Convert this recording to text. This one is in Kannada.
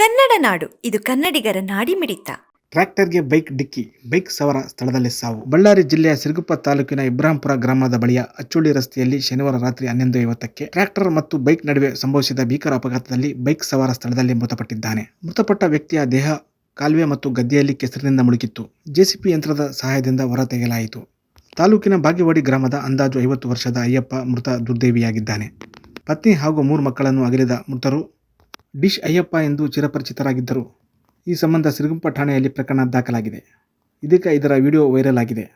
ಕನ್ನಡ ನಾಡು, ಇದು ಕನ್ನಡಿಗರ ನಾಡಿಮಿಡಿತ. ಟ್ರ್ಯಾಕ್ಟರ್ಗೆ ಬೈಕ್ ಡಿಕ್ಕಿ, ಬೈಕ್ ಸವಾರ ಸ್ಥಳದಲ್ಲಿ ಸಾವು. ಬಳ್ಳಾರಿ ಜಿಲ್ಲೆಯ ಸಿರುಗುಪ್ಪ ತಾಲೂಕಿನ ಇಬ್ರಾಂಪುರ ಗ್ರಾಮದ ಬಳಿಯ ಅಚ್ಚುಳ್ಳಿ ರಸ್ತೆಯಲ್ಲಿ ಶನಿವಾರ ರಾತ್ರಿ ಹನ್ನೊಂದು ಐವತ್ತಕ್ಕೆ ಟ್ರ್ಯಾಕ್ಟರ್ ಮತ್ತು ಬೈಕ್ ನಡುವೆ ಸಂಭವಿಸಿದ ಭೀಕರ ಅಪಘಾತದಲ್ಲಿ ಬೈಕ್ ಸವಾರ ಸ್ಥಳದಲ್ಲಿ ಮೃತಪಟ್ಟಿದ್ದಾನೆ. ಮೃತಪಟ್ಟ ವ್ಯಕ್ತಿಯ ದೇಹ ಕಾಲುವೆ ಮತ್ತು ಗದ್ದೆಯಲ್ಲಿ ಕೆಸರಿನಿಂದ ಮುಳುಗಿತ್ತು. ಜೆಸಿಪಿ ಯಂತ್ರದ ಸಹಾಯದಿಂದ ಹೊರತೆಗೆಯಲಾಯಿತು ತಾಲೂಕಿನ ಬಾಗೇವಾಡಿ ಗ್ರಾಮದ ಅಂದಾಜು ಐವತ್ತು ವರ್ಷದ ಅಯ್ಯಪ್ಪ ಮೃತ ದುರ್ದೇವಿಯಾಗಿದ್ದಾನೆ. ಪತ್ನಿ ಹಾಗೂ ಮೂರು ಮಕ್ಕಳನ್ನು ಅಗಲಿದ ಮೃತರು ಡಿಶ್ ಅಯ್ಯಪ್ಪ ಎಂದು ಚಿರಪರಿಚಿತರಾಗಿದ್ದರು. ಈ ಸಂಬಂಧ ಸಿರುಗುಪ್ಪ ಠಾಣೆಯಲ್ಲಿ ಪ್ರಕರಣ ದಾಖಲಾಗಿದೆ. ಇದಕ್ಕೆ ಇದರ ವಿಡಿಯೋ ವೈರಲ್ ಆಗಿದೆ.